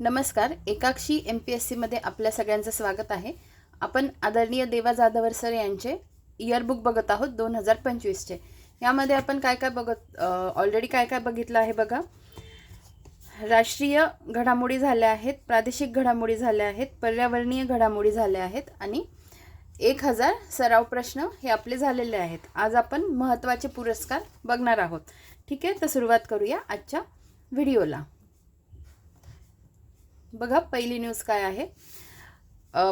नमस्कार एकाक्षी M P S सीमध्ये आपल्या सगळ्यांचं स्वागत आहे. आपण आदरणीय देवा जाधवर सर यांचे इयरबुक बघत आहोत दोन हजार पंचवीसचे. यामध्ये आपण काय काय बघत ऑलरेडी काय काय बघितलं आहे बघा. राष्ट्रीय घडामोडी झाल्या आहेत प्रादेशिक घडामोडी झाल्या आहेत पर्यावरणीय घडामोडी झाल्या आहेत आणि एक हजार सराव प्रश्न हे आपले झालेले आहेत. आज आपण महत्त्वाचे पुरस्कार बघणार आहोत. ठीक आहे तर सुरुवात करूया आजच्या व्हिडिओला. बघा पहिली न्यूज काय आहे?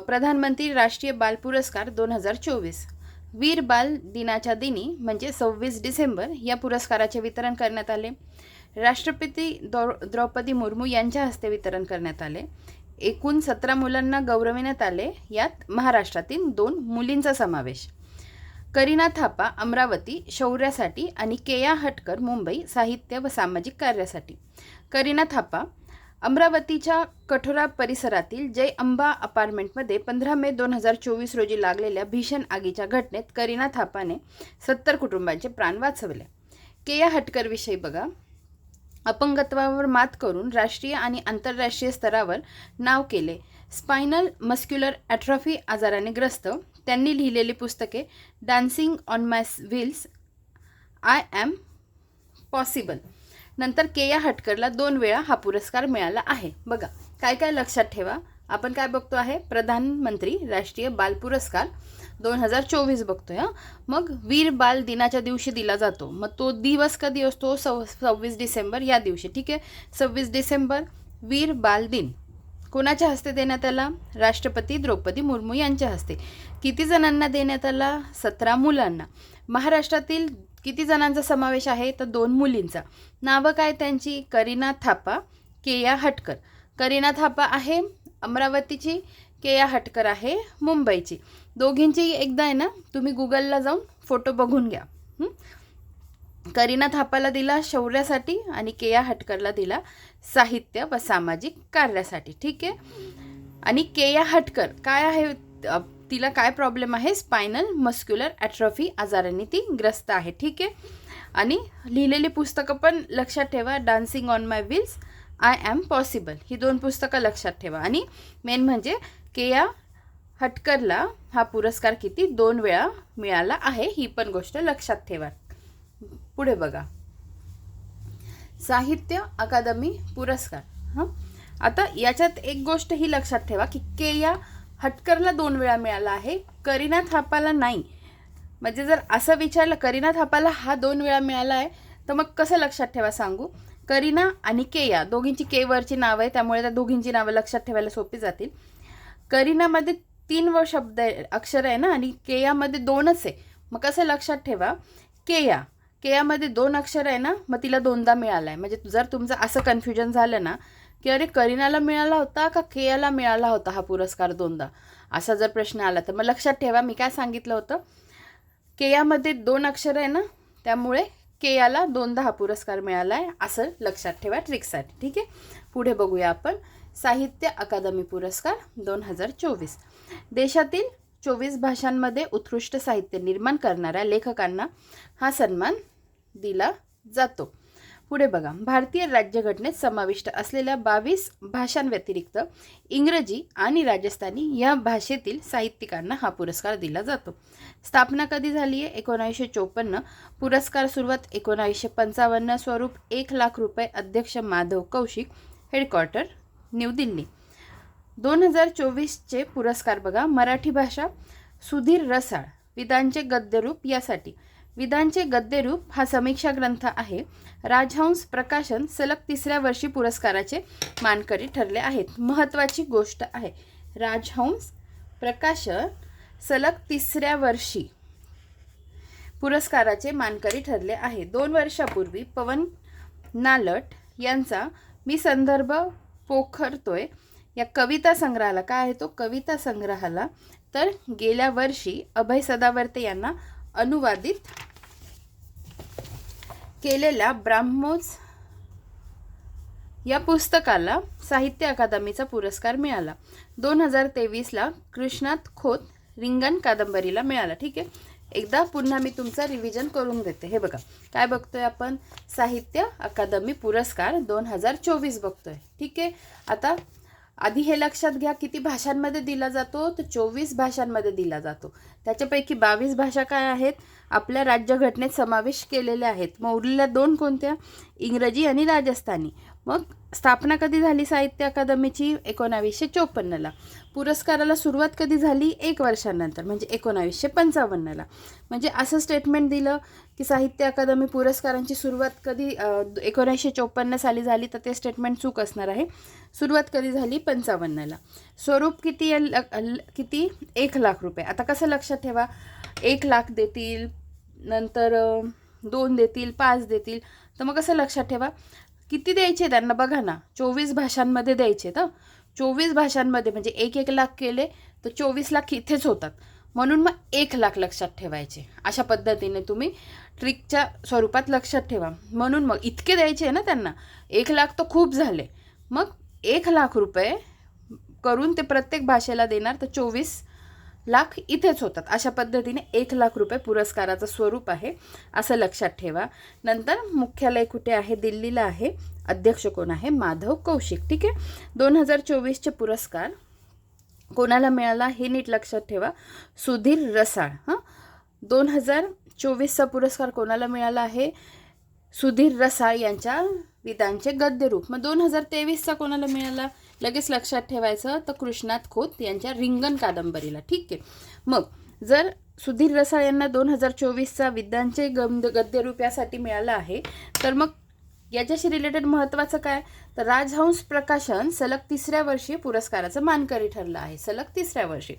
प्रधानमंत्री राष्ट्रीय बाल पुरस्कार दोन हजार चोवीस. वीर बाल दिनाच्या दिनी म्हणजे सव्वीस डिसेंबर या पुरस्काराचे वितरण करण्यात आले. राष्ट्रपती द्रौ द्रौपदी मुर्मू यांच्या हस्ते वितरण करण्यात आले. एकूण सतरा मुलांना गौरविण्यात आले. यात महाराष्ट्रातील दोन मुलींचा समावेश. करीना थापा अमरावती शौर्यासाठी आणि केया हटकर मुंबई साहित्य व सामाजिक कार्यासाठी. करीना थापा अमरावतीच्या कठोरा परिसरातील जय अंबा अपार्टमेंटमध्ये पंधरा मे दोन हजार चोवीस रोजी लागलेल्या भीषण आगीच्या घटनेत करीना थापाने सत्तर कुटुंबांचे प्राण वाचवले. केया हटकरविषयी बघा. अपंगत्वावर मात करून राष्ट्रीय आणि आंतरराष्ट्रीय स्तरावर नाव केले. स्पायनल मस्क्युलर ॲट्रॉफी आजाराने ग्रस्त. त्यांनी लिहिलेली पुस्तके dancing on my wheels. I am possible. नंतर के या हटकरला दोन वेळा हा पुरस्कार मिळाला आहे. बघा काय काय लक्षात ठेवा. आपण काय बघतो आहे? प्रधानमंत्री राष्ट्रीय बाल पुरस्कार दोन हजार चोवीस बघतोय मग वीर बाल दिनाच्या दिवशी दिला जातो. मग तो दिवस कधी असतो? सव सव्वीस डिसेंबर या दिवशी. ठीक आहे? सव्वीस डिसेंबर वीर बाल दिन. कोणाच्या हस्ते देण्यात आला? राष्ट्रपती द्रौपदी मुर्मू यांच्या हस्ते. किती जणांना देण्यात आला? सतरा मुलांना. महाराष्ट्रातील किती जणांचा समावेश आहे? तर दोन मुलींचा. नावं काय त्यांची? करीना थापा केया हटकर. करीना थापा आहे अमरावतीची केया हटकर आहे मुंबईची. दोघींची एकदा आहे ना? तुम्ही गुगलला जाऊन फोटो बघून घ्या. करीना थापाला दिला शौर्यासाठी आणि केया हटकरला दिला साहित्य व सामाजिक कार्यासाठी. ठीक आहे? आणि केया हटकर काय आहे? तिला काय प्रॉब्लेम आहे? स्पायनल मस्क्युलर ॲट्रॉफी आजाराने ती ग्रस्त आहे. ठीक आहे? आणि लिहिलेली पुस्तकं पण लक्षात ठेवा. Dancing on my wheels I am possible ही दोन पुस्तकं लक्षात ठेवा. आणि मेन म्हणजे केया हटकरला हा पुरस्कार किती? दोन वेळा मिळाला आहे. ही पण गोष्ट लक्षात ठेवा. पुढे बघा. साहित्य अकादमी पुरस्कार. हां? आता याच्यात एक गोष्ट ही लक्षात ठेवा की केया हटकरला दोन वेळा मिळाला आहे. करीना थापाला नाही. म्हणजे जर असं विचारलं करीना थापाला हा दोन वेळा मिळाला आहे तर मग कसं लक्षात ठेवा सांगू? करीना आणि केया दोघींची केवरची नावं आहे त्यामुळे त्या दोघींची नावं लक्षात ठेवायला सोपी जातील. करीनामध्ये तीन व शब्द आहे अक्षर आहे ना आणि केयामध्ये दोनच आहे. मग कसं लक्षात ठेवा? केया केयामध्ये दोन अक्षर आहे ना मग तिला दोनदा मिळाला आहे म्हणजे जर तुमचं असं कन्फ्युजन झालं ना की अरे करीनाला मिळाला होता का केयाला मिळाला होता हा पुरस्कार दोनदा? असा जर प्रश्न आला तर मग लक्षात ठेवा मी काय सांगितलं होतं? केयामध्ये दोन अक्षर आहे ना त्यामुळे केयाला दोनदा हा पुरस्कार मिळाला आहे असं लक्षात ठेवा ट्रिकसाठी ठीक आहे? पुढे बघूया आपण. साहित्य अकादमी पुरस्कार दोन हजार चोवीस. देशातील चोवीस भाषांमध्ये उत्कृष्ट साहित्य निर्माण करणाऱ्या लेखकांना हा सन्मान दिला जातो. पुढे बघा. भारतीय राज्यघटनेत समाविष्ट असलेल्या बावीस भाषांव्यतिरिक्त इंग्रजी आणि राजस्थानी या भाषेतील साहित्यिकांना हा पुरस्कार दिला जातो. स्थापना कधी झाली आहे? एकोणावीसशे चोपन्न. पुरस्कार सुरुवात एकोणावीसशे पंचावन्न स्वरूप. एक लाख रुपये अध्यक्ष माधव कौशिक हेडक्वार्टर न्यू दिल्ली दोन हजार चोवीसचे पुरस्कार बघा. मराठी भाषा सुधीर रसाळ विदांचे गद्यरूप यासाठी. विधांचे गद्यरूप हा समीक्षा ग्रंथ आहे. राजहंस प्रकाशन सलग तिसऱ्या वर्षी पुरस्काराचे मानकरी ठरले आहेत. महत्त्वाची गोष्ट आहे. राजहंस प्रकाशन सलग तिसऱ्या वर्षी पुरस्काराचे मानकरी ठरले आहे. दोन वर्षापूर्वी पवन नालट यांचा मी संदर्भ पोखरतोय. या कविता संग्रहाला काय आहे? तो कविता संग्रहाला तर गेल्या वर्षी अभय सदावर्ते यांना अनुवादित केलेल्या ब्राह्मोस या पुस्तकाला साहित्य अकादमीचा पुरस्कार मिळाला. दोन हजार तेवीसला कृष्णात खोत रिंगण कादंबरीला मिळाला. ठीक आहे? एकदा पुन्हा मी तुमचा रिव्हिजन करून देते हे बघा. काय बघतोय आपण? साहित्य अकादमी पुरस्कार दोन हजार चोवीस बघतोय. ठीक आहे? आता आधी हे लक्षात घ्या किती भाषांमध्ये दिला जातो? तर चोवीस भाषांमध्ये दिला जातो. त्याच्यापैकी बावीस भाषा काय आहेत? आपल्या राज्यघटनेत समावेश केलेल्या आहेत. मग उरलेल्या दोन कोणत्या? इंग्रजी आणि राजस्थानी. मग स्थापना कधी झाली साहित्य अकादमीची? एकोणावीसशे चोपन्नला. पुरस्काराला सुरुवात कधी झाली? एक वर्षानंतर म्हणजे एकोणावीसशे पंचावन्नला. म्हणजे असं स्टेटमेंट दिलं की साहित्य अकादमी पुरस्कारांची सुरुवात कधी एकोणीसशे चोपन्न साली झाली तर ते स्टेटमेंट चूक असणार आहे. सुरुवात कधी झाली? पंचावन्नला. स्वरूप किती ल- किती? एक लाख रुपये. आता कसं लक्षात ठेवा? एक लाख देतील नंतर दोन देतील पाच देतील. तर मग कसं लक्षात ठेवा? किती द्यायचे त्यांना? बघा ना चोवीस भाषांमध्ये द्यायचे तर. चोवीस भाषांमध्ये म्हणजे एक एक लाख केले तर चोवीस लाख इथेच होतात. म्हणून मग एक लाख लक्षात ठेवायचे. अशा पद्धतीने तुम्ही ट्रिकच्या स्वरूपात लक्षात ठेवा. म्हणून मग इतके द्यायचे ना त्यांना. एक लाख तर खूप झाले. मग एक लाख रुपये करून ते प्रत्येक भाषेला देणार तर चोवीस लाख इथेच होतात. अशा पद्धतीने एक लाख रुपये पुरस्काराचं स्वरूप आहे असं लक्षात ठेवा. नंतर मुख्यालय कुठे आहे? दिल्लीला आहे. अध्यक्ष कोण आहे? माधव कौशिक. ठीक आहे? दोन हजार चोवीसचे पुरस्कार. कोणाला मिळाला? हे नीट लक्षात ठेवा. सुधीर रसाळ. हां? दोन हजार चोवीसचा पुरस्कार कोणाला मिळाला आहे? सुधीर रसाळ यांच्या विधांचे गद्यरूप मग दोन हजार तेवीसचा कोणाला मिळाला? लगेच लक्षात ठेवायचं तर कृष्णात खोत यांच्या रिंगण कादंबरीला. ठीक आहे. मग जर सुधीर रसाळ यांना दोन हजार चोवीसचा विद्यांचे गंद गद्यरूप यासाठी मिळालं आहे तर मग याच्याशी रिलेटेड महत्त्वाचं काय? तर राजहंस प्रकाशन सलग तिसऱ्या वर्षी पुरस्काराचं मानकरी ठरलं आहे. सलग तिसऱ्या वर्षी.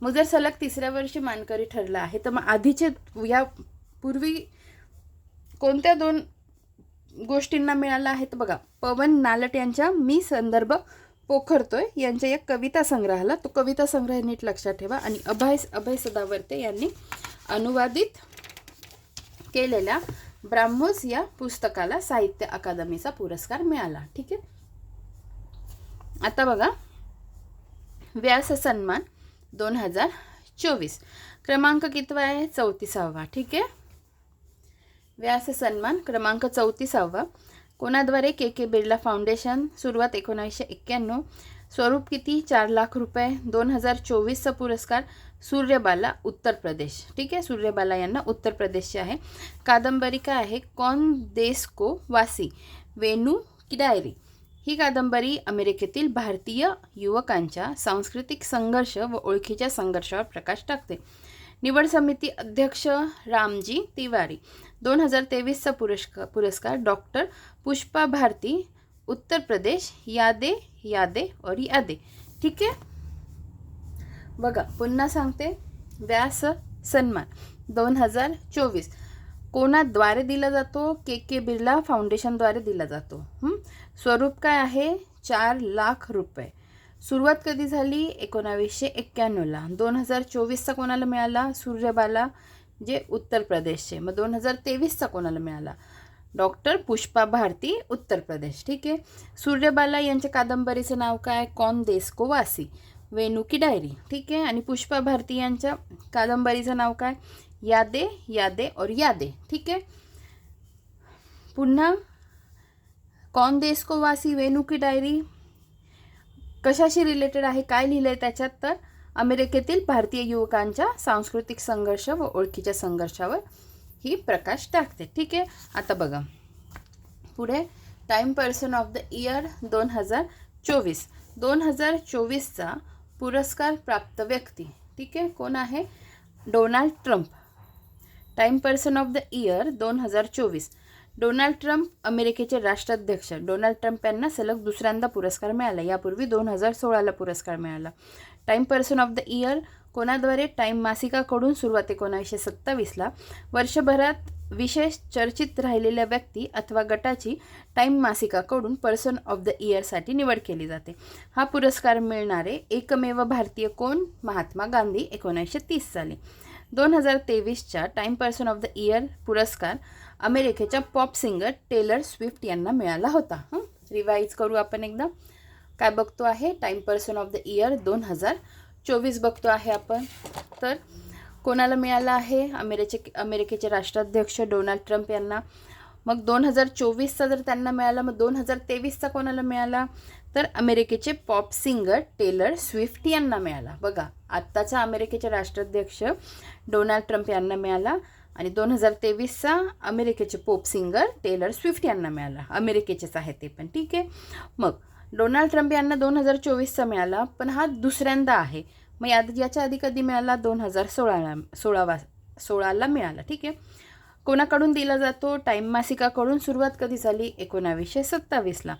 मग जर सलग तिसऱ्या वर्षी मानकरी ठरलं आहे तर मग आधीचे या पूर्वी कोणत्या दोन गोष्टींना मिळाला आहेत बघा पवन नालट यांच्या मी संदर्भ पोखरतोय. यांच्या एक कविता संग्रहाला तो कविता संग्रह नीट लक्षात ठेवा. आणि अभय अभय सदावर्ते यांनी अनुवादित केलेल्या ब्राह्मोस या पुस्तकाला साहित्य अकादमीचा पुरस्कार मिळाला. ठीक आहे? आता बघा व्यास सन्मान दोन हजार चोवीस. क्रमांक कितवा आहे? चौतीसावा. ठीक आहे? व्यास सन्मान क्रमांक चौतीसावा. कोणाद्वारे के के बिर्ला फाउंडेशन सुरुवात एकोणावीसशे एक्क्याण्णव. स्वरूप किती? चार लाख रुपये. दोन हजार चोवीसचा पुरस्कार सूर्यबाला उत्तर प्रदेश. ठीक आहे? सूर्यबाला यांना उत्तर प्रदेशचे आहे. कादंबरी काय आहे कॉन देस को वासी? वेणू की डायरी? ही कादंबरी अमेरिकेतील भारतीय युवकांच्या सांस्कृतिक संघर्ष व ओळखीच्या संघर्षावर प्रकाश टाकते. निवड समिती अध्यक्ष रामजी तिवारी. दोन हजार तेवीसचा पुरस्कार पुरस्कार डॉक्टर पुष्पा भारती उत्तर प्रदेश यादे यादे और यादे. ठीक आहे? बघा पुन्हा सांगते. व्यास सन्मान दोन हजार चोवीस. कोणाद्वारे दिला जातो? के के बिर्ला फाउंडेशनद्वारे दिला जातो. स्वरूप काय आहे? चार लाख रुपये. सुरुवात कधी झाली? एकोणावीसशे एक्क्याण्णवला. दोन हजार चोवीसचा कोणाला मिळाला? सूर्यबाला. जे उत्तर प्रदेशचे मग दोन हजार तेवीसचा कोणाला मिळाला? डॉक्टर पुष्पा भारती उत्तर प्रदेश. ठीक आहे? सूर्यबाला यांच्या कादंबरीचं नाव काय? कॉन देस्को वासी वेणू की डायरी. ठीक आहे? आणि पुष्पा भारती यांच्या कादंबरीचं नाव काय? यादे यादे और यादे. ठीक आहे? पुन्हा कॉन देस्को वासी वेणू की डायरी कशाशी रिलेटेड आहे? काय लिहिलं आहे त्याच्यात तर? अमेरिकेतील भारतीय युवकांच्या सांस्कृतिक संघर्ष व ओळखीच्या संघर्षावर ही प्रकाश टाकते. ठीक आहे? आता बघा. पुढे Time person of the year दोन हजार चोवीस. दोन हजार चोवीसचा पुरस्कार प्राप्त व्यक्ती ठीक आहे? कोण आहे? Donald Trump. Time person of the year दोन हजार चोवीस. डोनाल्ड ट्रम्प अमेरिकेचे राष्ट्राध्यक्ष. डोनाल्ड ट्रम्प यांना सलग दुसऱ्यांदा पुरस्कार मिळाला. यापूर्वी दोन हजार सोळाला पुरस्कार मिळाला. Time person of the year कोणाद्वारे Time मासिकाकडून सुरुवात एकोणावीसशे सत्तावीसला? वर्षभरात विशेष चर्चित राहिलेल्या व्यक्ती अथवा गटाची टाईम मासिकाकडून पर्सन ऑफ द इयरसाठी निवड केली जाते. हा पुरस्कार मिळणारे एकमेव भारतीय कोण? महात्मा गांधी एकोणीसशे तीस साली. दोन हजार तेवीसच्या Time person of the year पुरस्कार अमेरिकेच्या पॉप सिंगर टेलर स्विफ्ट यांना मिळाला होता. हं? रिवाईज करू आपण एकदा. काय बघतो आहे? Time person of the year दोन हजार चोवीस बघतो आहे आपण. तर कोणाला मिळाला आहे? अमेरिके अमेरिकेचे राष्ट्राध्यक्ष डोनाल्ड ट्रम्प यांना. मग दोन हजार चोवीसचा जर त्यांना मिळाला मग दोन हजार तेवीसचा कोणाला मिळाला? तर अमेरिकेचे पॉप सिंगर टेलर स्विफ्ट यांना मिळाला. बघा आत्ताचा अमेरिकेचे राष्ट्राध्यक्ष डोनाल्ड ट्रम्प यांना मिळाला आणि दोन हजार तेवीसचा अमेरिकेचे पोप सिंगर टेलर स्विफ्ट यांना मिळाला. अमेरिकेचेच आहे ते पण ठीक आहे? मग डोनाल्ड ट्रम्प यांना दोन हजार चोवीसचा मिळाला पण हा दुसऱ्यांदा आहे. मग या याच्या आधी कधी मिळाला? दोन हजार सोळाला सोळावा सोळाला मिळाला. ठीक आहे. कोणाकडून दिला जातो? टाईम मासिकाकडून सुरुवात कधी झाली? एकोणावीसशे सत्तावीसला.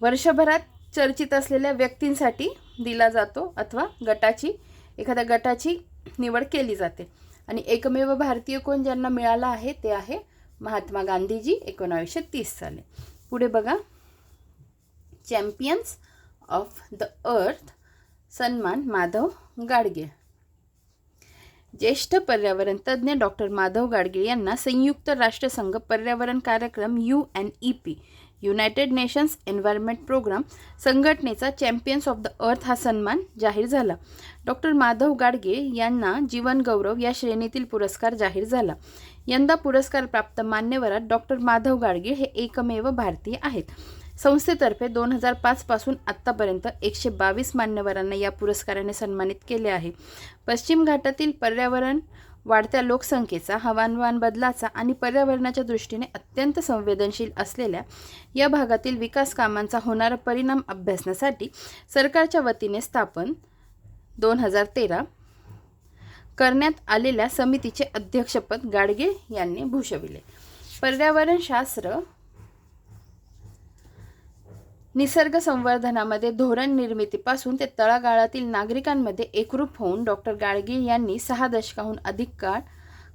वर्षभरात चर्चित असलेल्या व्यक्तींसाठी दिला जातो अथवा गटाची एखाद्या गटाची निवड केली जाते. आणि एकमेव भारतीय कोण ज्यांना मिळाला आहे ते आहे महात्मा गांधीजी एकोणावीसशे तीस साली. पुढे बघा. चॅम्पियन्स ऑफ द अर्थ सन्मान माधव गाडगे. ज्येष्ठ पर्यावरण तज्ज्ञ डॉक्टर माधव गाडगे यांना संयुक्त राष्ट्रसंघ पर्यावरण कार्यक्रम U N E P United Nations Environment Programme संघटनेचा चॅम्पियन्स ऑफ द अर्थ हा सन्मान जाहीर झाला. डॉक्टर माधव गाडगे यांना जीवनगौरव या श्रेणीतील पुरस्कार जाहीर झाला. यंदा पुरस्कार प्राप्त मान्यवरात डॉक्टर माधव गाडगे हे एकमेव भारतीय आहेत. संस्थेतर्फे दोन हजार पाचपासून आत्तापर्यंत एकशे बावीस मान्यवरांना या पुरस्काराने सन्मानित केले आहे. पश्चिम घाटातील पर्यावरण वाढत्या लोकसंख्येचा हवामान बदलाचा आणि पर्यावरणाच्या दृष्टीने अत्यंत संवेदनशील असलेल्या या भागातील विकास कामांचा होणारा परिणाम अभ्यासण्यासाठी सरकारच्या वतीने स्थापन दोन हजार तेरा करण्यात आलेल्या समितीचे अध्यक्षपद गाडगे यांनी भूषविले. पर्यावरणशास्त्र निसर्ग संवर्धनामध्ये धोरण निर्मितीपासून ते तळागाळातील नागरिकांमध्ये एकरूप होऊन डॉक्टर गाडगीळ यांनी सहा दशकाहून अधिक काळ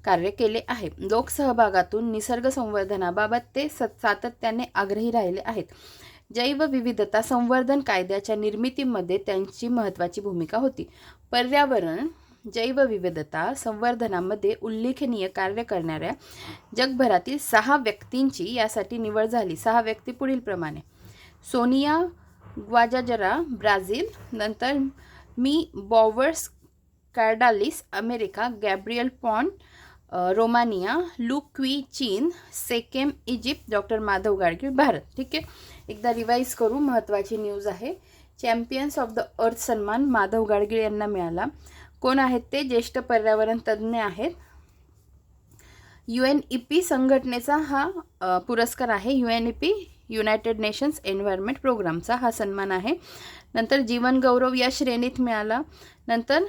कार्य केले आहे. लोकसहभागातून निसर्ग संवर्धनाबाबत ते सत सातत्याने आग्रही राहिले आहेत. जैवविविधता संवर्धन कायद्याच्या निर्मितीमध्ये त्यांची महत्त्वाची भूमिका होती. पर्यावरण जैवविविधता संवर्धनामध्ये उल्लेखनीय कार्य करणाऱ्या जगभरातील सहा व्यक्तींची यासाठी निवड झाली. सहा व्यक्ती पुढीलप्रमाणे. सोनिया ग्वाजाजरा ब्राझील नंतर मी Bowers Cordalis America Gabriel Paun Romania Lu Qi चीन Sekem Egypt doctor Madhav Gadgil Bharat. ठीक आहे? एकदा रिवाईज करू महत्त्वाची न्यूज आहे. चॅम्पियन्स ऑफ द अर्थ सन्मान माधव गाडगीळ यांना मिळाला. कोण आहेत ते? ज्येष्ठ पर्यावरण तज्ज्ञ आहेत. यू एन ई पी संघटनेचा हा पुरस्कार आहे. U N E P United Nations Environment प्रोग्रामचा हा सन्मान आहे. नंतर जीवनगौरव या श्रेणीत मिळाला. नंतर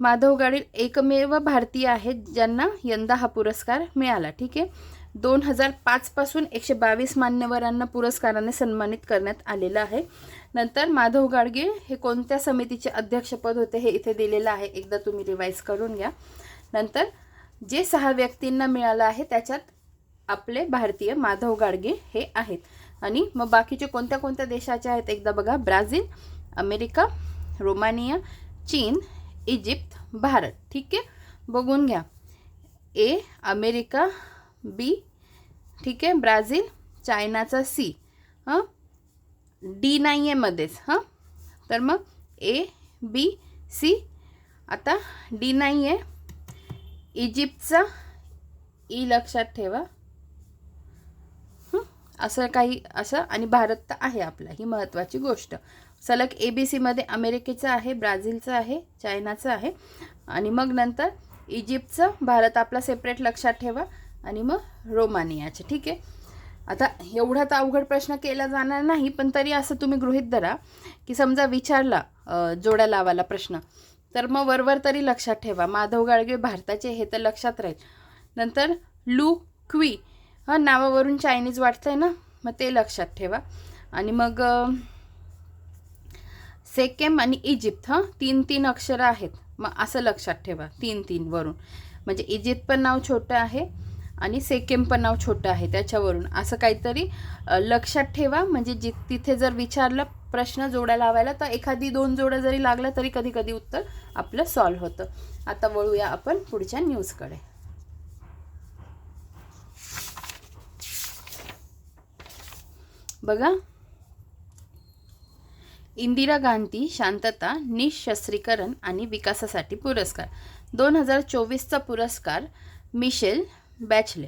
माधव गाडील एकमेव भारतीय आहेत ज्यांना यंदा हा पुरस्कार मिळाला. ठीक आहे? दोन हजार पाचपासून एकशे बावीस मान्यवरांना पुरस्काराने सन्मानित करण्यात आलेलं आहे. नंतर माधव गाडगे हे कोणत्या समितीचे अध्यक्षपद होते हे इथे दिलेलं आहे. एकदा तुम्ही रिवाईज करून घ्या. नंतर जे सहा व्यक्तींना मिळालं आहे त्याच्यात आपले भारतीय माधव गाडगे हे आहेत. आणि मग बाकीचे कोणत्या कोणत्या देशाचे आहेत एकदा बघा. ब्राझील अमेरिका रोमानिया चीन इजिप्त भारत. ठीक आहे? बघून घ्या. ए अमेरिका बी ठीक आहे? ब्राझील चायनाचा सी. हां? डी नाही आहे मध्येच. हां? तर मग ए बी सी. आता डी नाही आहे इजिप्तचा ई लक्षात ठेवा. असं काही असं आणि भारत तर आहे आपला ही महत्त्वाची गोष्ट. सलग ए बी सीमध्ये अमेरिकेचं आहे ब्राझीलचं आहे चायनाचं आहे. आणि मग नंतर इजिप्तचं भारत आपला सेपरेट लक्षात ठेवा. आणि मग रोमानियाचं ठीक आहे? आता एवढा तर अवघड प्रश्न केला जाणार नाही पण तरी असं तुम्ही गृहित धरा की समजा विचारला जोड्या लावाला प्रश्न तर मग वरवर तरी लक्षात ठेवा. माधव गाडगे भारताचे हे तर लक्षात राहील. नंतर लू क्वी हां नावावरून चायनीज वाटतं आहे ना? मग ते लक्षात ठेवा. आणि मग सेकेम आणि इजिप्त हां? तीन तीन अक्षरं आहेत. मग असं लक्षात ठेवा तीन तीनवरून म्हणजे इजिप्त पण नाव छोटं आहे आणि सेकेम पण नाव छोटं आहे त्याच्यावरून. असं काहीतरी लक्षात ठेवा. म्हणजे जि तिथे जर विचारलं प्रश्न जोड्या लावायला तर एखादी दोन जोड्या जरी लागल्या तरी कधी कधी उत्तर आपलं सॉल्व्ह होतं. आता वळूया आपण पुढच्या न्यूजकडे बघा. इंदिरा गांधी शांतता निशस्त्रीकरण आणि विकासासाठी पुरस्कार. दोन हजार चोवीसचा पुरस्कार मिशेल बॅचले.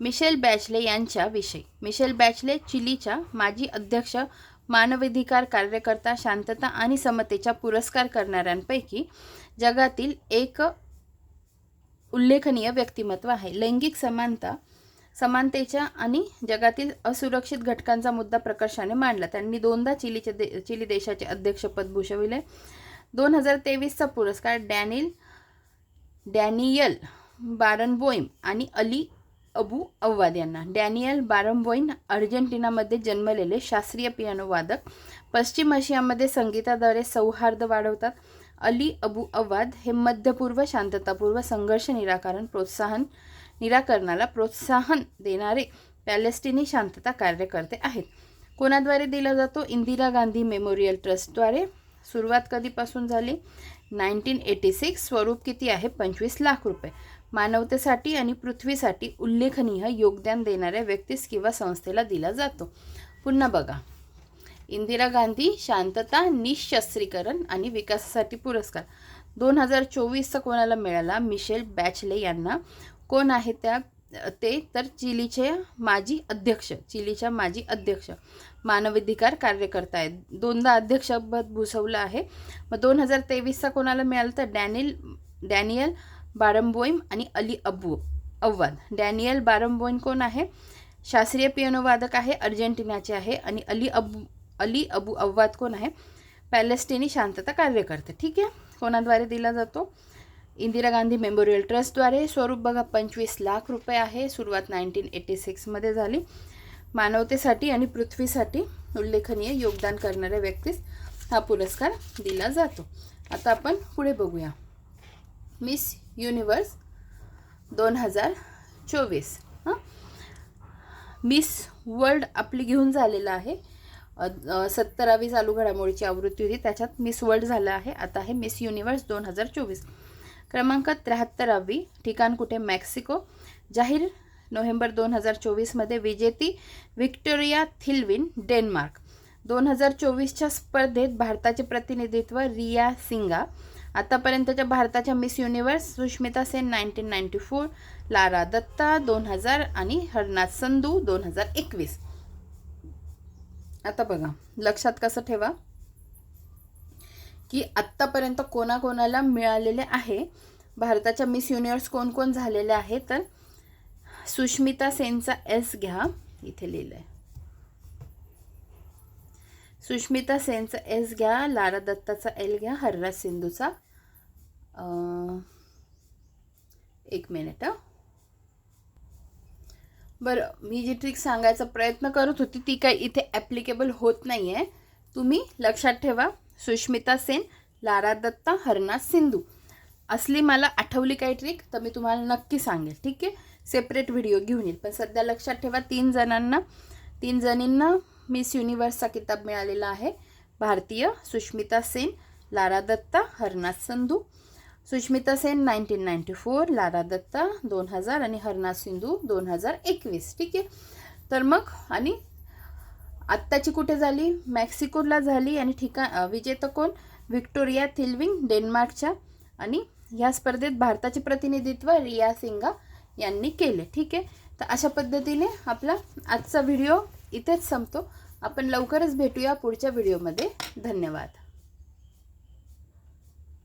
मिशेल बॅचले यांच्याविषयी मिशेल बॅचले चिलीच्या माजी अध्यक्ष मानवाधिकार कार्यकर्ता शांतता आणि समतेचा पुरस्कार करणाऱ्यांपैकी जगातील एक उल्लेखनीय व्यक्तिमत्व आहे. लैंगिक समानता समानतेच्या आणि जगातील असुरक्षित घटकांचा मुद्दा प्रकर्षाने मांडला. त्यांनी दोनदा चिलीचे दे चिली देशाचे अध्यक्षपद भूषविले. दोन हजार तेवीसचा पुरस्कार डॅनिल डॅनियल बारनबोईम आणि अली अबू अव्वाद यांना. डॅनियल बारमबोईन अर्जेंटिनामध्ये जन्मलेले शास्त्रीय पियानो वादक. पश्चिम आशियामध्ये संगीताद्वारे सौहार्द वाढवतात. अली अबू अव्वाद हे मध्यपूर्व शांततापूर्व संघर्ष निराकरण प्रोत्साहन निराकरणाला प्रोत्साहन देणारे पॅलेस्टिनी शांतता कार्यकर्ते आहेत. कोणाद्वारे दिला जातो? इंदिरा गांधी मेमोरियल ट्रस्टद्वारे. सुरुवात कधीपासून झाली? नाईन्टीन एटी सिक्स स्वरूप किती आहे? पंचवीस लाख रुपये. मानवतेसाठी आणि पृथ्वीसाठी उल्लेखनीय योगदान देणाऱ्या व्यक्तीस किंवा संस्थेला दिला जातो. पुन्हा बघा. इंदिरा गांधी शांतता निशस्त्रीकरण आणि विकासासाठी पुरस्कार. दोन हजार चोवीसचा कोणाला मिळाला? मिशेल बॅचले यांना. कोण आहे त्या ते तर चिलीचे माजी अध्यक्ष चिलीच्या माजी अध्यक्ष मानवाधिकार कार्यकर्ता आहेत. दोनदा अध्यक्षपद भूषवलं आहे. मग दोन हजार तेवीसचा कोणाला मिळालं तर डॅनिल डॅनियल बारंबोईम आणि Ali Abu Awwad Daniel Barenboim कोण आहे? शास्त्रीय पियानोवादक आहे अर्जेंटिनाचे आहे आणि अली अबू अली अबू अव्वाद कोण आहे? पॅलेस्टिनी शांतता कार्यकर्ते. ठीक आहे? कोणाद्वारे दिला जातो? इंदिरा गांधी मेमोरियल ट्रस्टद्वारे स्वरूप बघा पंचवीस लाख रुपये आहे. सुरुवात नाईन्टीन एटी सिक्समध्ये झाली. मानवतेसाठी आणि पृथ्वीसाठी उल्लेखनीय योगदान करणाऱ्या व्यक्तीस हा पुरस्कार दिला जातो. आता आपण पुढे बघूया. मिस युनिवर्स दोन हजार चोवीस. हां? मिस वर्ल्ड आपली घेऊन झालेलं आहे. सत्तरावी चालू घडामोडीची आवृत्ती होती. त्याच्यात मिस वर्ल्ड झालं आहे. आता आहे मिस युनिवर्स दोन हजार चोवीस. क्रमांक त्र्याहत्तरावी ठिकाण कुठे? मेक्सिको. जाहीर नोव्हेंबर दोन हजार चोवीसमध्ये विजेती व्हिक्टोरिया थिल्विन डेन्मार्क. दोन हजार चोवीसच्या स्पर्धेत भारताचे प्रतिनिधित्व रिया सिंगा. आतापर्यंतच्या भारताच्या Miss Universe Sushmita Sen nineteen ninety four Lara Dutta दोन हजार आणि हरनाथ संधू दोन हजार एकवीस. आता बघा लक्षात कसं ठेवा. की आत्तापर्यंत कोणाकोणाला मिळालेले आहे? भारताच्या मिस युनिवर्स कोण कोण झालेले आहे? तर सुष्मिता सेनचा एस घ्या. इथे लिहिलं आहे सुष्मिता सेनचा एस घ्या. लारा दत्ताचा एल घ्या. हरराज सिंधूचा. एक मिनिट बरं मी जी ट्रिक सांगायचा प्रयत्न करत होती ती काही इथे ॲप्लिकेबल होत नाही आहे तुम्ही लक्षात ठेवा. सुष्मिता सेन लारा दत्ता हरनाथ सिंधू. असली मला आठवली काही ट्रिक तर मी तुम्हाला नक्की सांगेल ठीक आहे? सेपरेट व्हिडिओ घेऊन येईल. पण सध्या लक्षात ठेवा तीन जणांना तीन जणींना मिस युनिवर्सचा किताब मिळालेला आहे. भारतीय Sushmita Sen Lara Dutta Harnaaz Sandhu. Sushmita Sen nineteen ninety four Lara Dutta दोन हजार आणि हरनाथ सिंधू दोन हजार एकवीस ठीक आहे? तर मग आणि आत्ताची कुठे झाली? मेक्सिकोला झाली आणि ठिकाण अ, विजेतं कोण व्हिक्टोरिया थिल्विंग डेन्मार्कच्या. आणि ह्या स्पर्धेत भारताचे प्रतिनिधित्व रिया सिंगा यांनी केले. ठीक आहे? तर अशा पद्धतीने आपला आजचा व्हिडिओ इथेच संपतो. आपण लवकरच भेटूया पुढच्या व्हिडिओमध्ये. धन्यवाद.